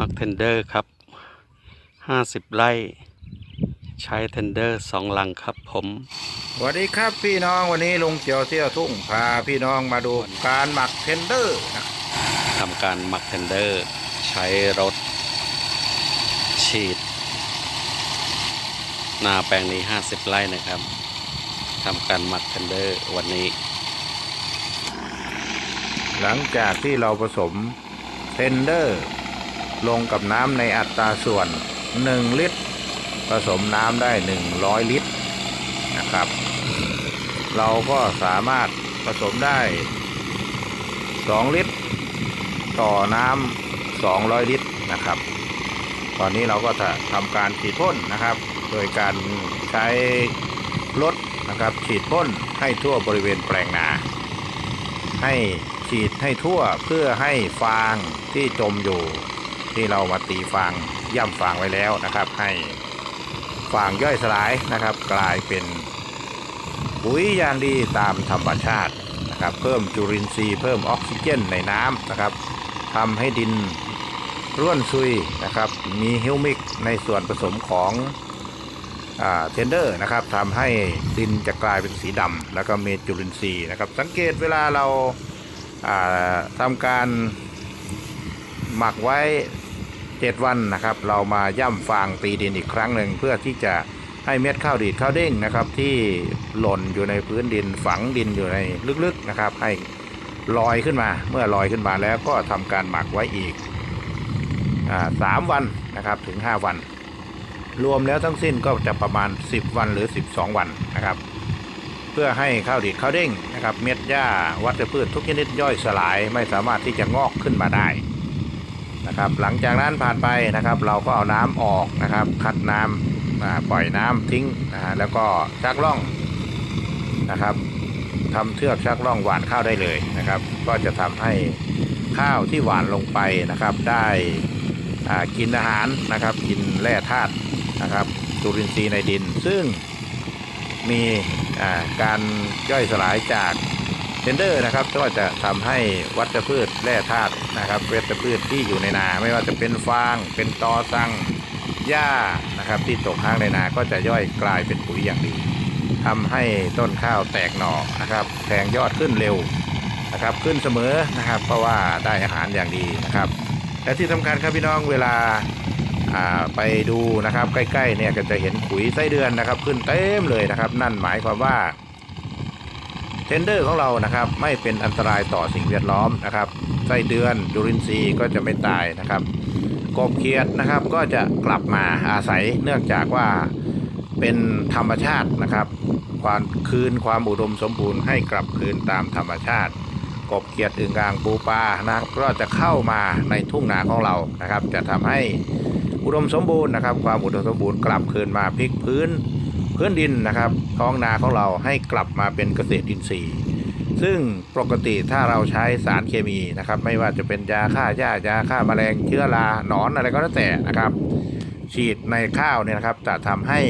มักเทนเดอร์ครับห้าสิบไร่ ใช้เทนเดอร์สองลังครับผม สวัสดีครับพี่น้องวันนี้ลุงเจียวเที่ยวทุ่งพาพี่น้องมาดูการหมักเทนเดอร์นะทำการหมักเทนเดอร์ ใช้รถ ฉีด นาแปลงนี้ 50 ไร่นะครับทำการหมักเทนเดอร์วันนี้ หลังจากที่เราผสมเทนเดอร์ ลงกับน้ำในอัตราส่วน 1 ลิตร ผสมน้ำได้ 100 ลิตรนะครับ เราก็สามารถผสมได้ 2 ลิตร ต่อน้ำ200 ลิตรนะครับ ตอนนี้เราก็จะทำการฉีดพ่นนะครับ โดยการใช้รถนะครับฉีดพ่นให้ทั่วบริเวณแปลงนาให้ฉีดให้ทั่วเพื่อให้ฟางที่จมอยู่ ที่เรามาตีฟางย่ำฟางไว้แล้วนะครับ ให้ฟางย่อยสลายนะครับ กลายเป็นปุ๋ยอย่างดีตามธรรมชาตินะครับ เพิ่มจุลินทรีย์เพิ่มออกซิเจนในน้ำนะครับทำให้ดินร่วนซุยนะครับ มีฮิวมิกในส่วนผสมของเทนเดอร์นะครับทำให้ดินจะกลายเป็นสีดำแล้วก็มีจุลินทรีย์นะครับ สังเกตเวลาเราาทำการ หมักไว้ 7 วันนะครับ เรามาย่ำฟางตีดินอีกครั้งหนึ่งเพื่อที่จะให้เม็ดข้าวดีดข้าวเด้งนะครับ ที่หล่นอยู่ในพื้นดินฝังดินอยู่ในลึกๆนะครับ ให้ลอยขึ้นมาเมื่อลอยขึ้นมาแล้วก็ทำการหมักไว้อีกสามวันนะครับถึง 5 วัน รวมแล้วทั้งสิ้นก็จะประมาณ 10 วันหรือ 12 วันนะครับ เพื่อให้ข้าวดีดข้าวเด้งนะครับ เม็ดหญ้าวัชพืชทุกชนิดย่อยสลายไม่สามารถที่จะงอกขึ้นมาได้ นะครับ หลังจากนั้นผ่านไปนะครับ เราก็เอาน้ำออกนะครับ คัดน้ำอ่าปล่อยน้ำทิ้งนะฮะแล้วก็ชักล่องนะครับทำเทือกชักล่องหวานข้าวได้เลยนะครับ ก็จะทำให้ข้าวที่หวานลงไปนะครับ ได้กินอาหารนะครับ กินแร่ธาตุนะครับจุลินทรีย์ในดิน ซึ่งมีการย่อยสลายจาก เทนเดอร์นะครับก็จะทำให้วัชพืชแร่ธาตุนะครับวัชพืชที่อยู่ในนา ไม่ว่าจะเป็นฟาง เป็นตอสังหญ้านะครับ ที่ตกค้างในนาก็จะย่อยกลายเป็นปุ๋ยอย่างดีทำให้ต้นข้าวแตกหน่อนะครับแทงยอดขึ้นเร็วนะครับ ขึ้นเสมอนะครับ เพราะว่าได้อาหารอย่างดีนะครับและที่สำคัญครับพี่น้องเวลาอ่าไปดูนะครับ ใกล้ๆเนี่ยก็จะเห็นขุยไส้เดือนนะครับ ขึ้นเต็มเลยนะครับ นั่นหมายความว่า เทนเดอร์ของเรานะครับไม่เป็นอันตรายต่อสิ่งแวดล้อมนะครับไส้เดือนจุลินทรีย์ก็จะไม่ตายนะครับกบเขียดนะครับก็จะกลับมาอาศัยเนื่องจากว่าเป็นธรรมชาตินะครับ ความคืนความอุดมสมบูรณ์ให้กลับคืนตามธรรมชาติ กบเขียดอึ่งอ่างปูปลานะครับก็จะเข้ามาในทุ่งนาของเรานะครับ จะทำให้อุดมสมบูรณ์นะครับ ความอุดมสมบูรณ์กลับคืนมาพลิกพื้น พื้นดินนะครับท้องนาของเราให้กลับมาเป็นเกษตรอินทรีย์ ซึ่งปกติถ้าเราใช้สารเคมีนะครับ ไม่ว่าจะเป็นยาฆ่าหญ้ายาฆ่าแมลงเชื้อราหนอนอะไรก็แล้วแต่นะครับ ฉีดในข้าวเนี่ยนะครับ จะทำให้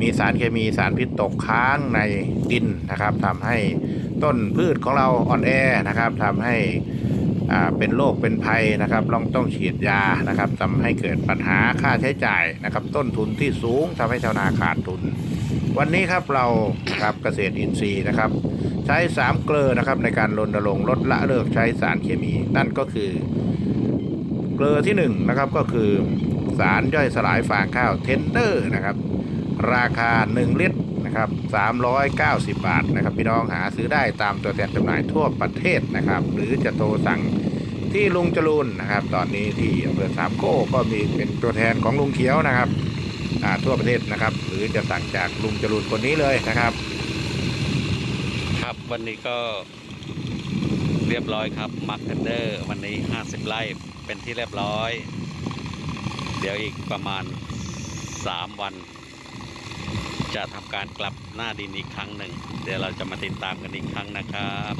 มีสารเคมีสารพิษตกค้างในดินนะครับทำให้ต้นพืชของเราอ่อนแอนะครับทำให้ เป็นโรคเป็นภัยนะครับต้องต้องฉีดยานะครับทำให้เกิดปัญหาค่าใช้จ่ายนะครับ ต้นทุนที่สูงทำให้ชาวนาขาดทุน วันนี้ครับเราครับเกษตรอินทรีย์นะครับ ใช้สามเกลือนะครับในการรณรงค์ลดละเลิกใช้สารเคมี นั่นก็คือ เกลือที่หนึ่งนะครับก็คือสารย่อยสลายฟางข้าวเทนเดอร์นะครับ ราคา 1 ลิตร นะครับ 390 บาทนะครับ พี่น้องหาซื้อได้ตามตัวแทนจำหน่ายทั่วประเทศนะครับ หรือจะโทรสั่งที่ลุงจรูนนะครับ ตอนนี้ที่อำเภอสามโก้ก็มีเป็นตัวแทนของลุงเขียวนะครับทั่วประเทศนะครับ หรือจะสั่งจากลุงจรูนคนนี้เลยนะครับ ครับวันนี้ก็เรียบร้อยครับมักเทนเดอร์วันนี้ 50 ไร่เป็นที่เรียบร้อย เดี๋ยวอีกประมาณ 3 วัน จะทำการกลับหน้าดินอีกครั้งหนึ่ง เดี๋ยวเราจะมาติดตามกันอีกครั้งนะครับ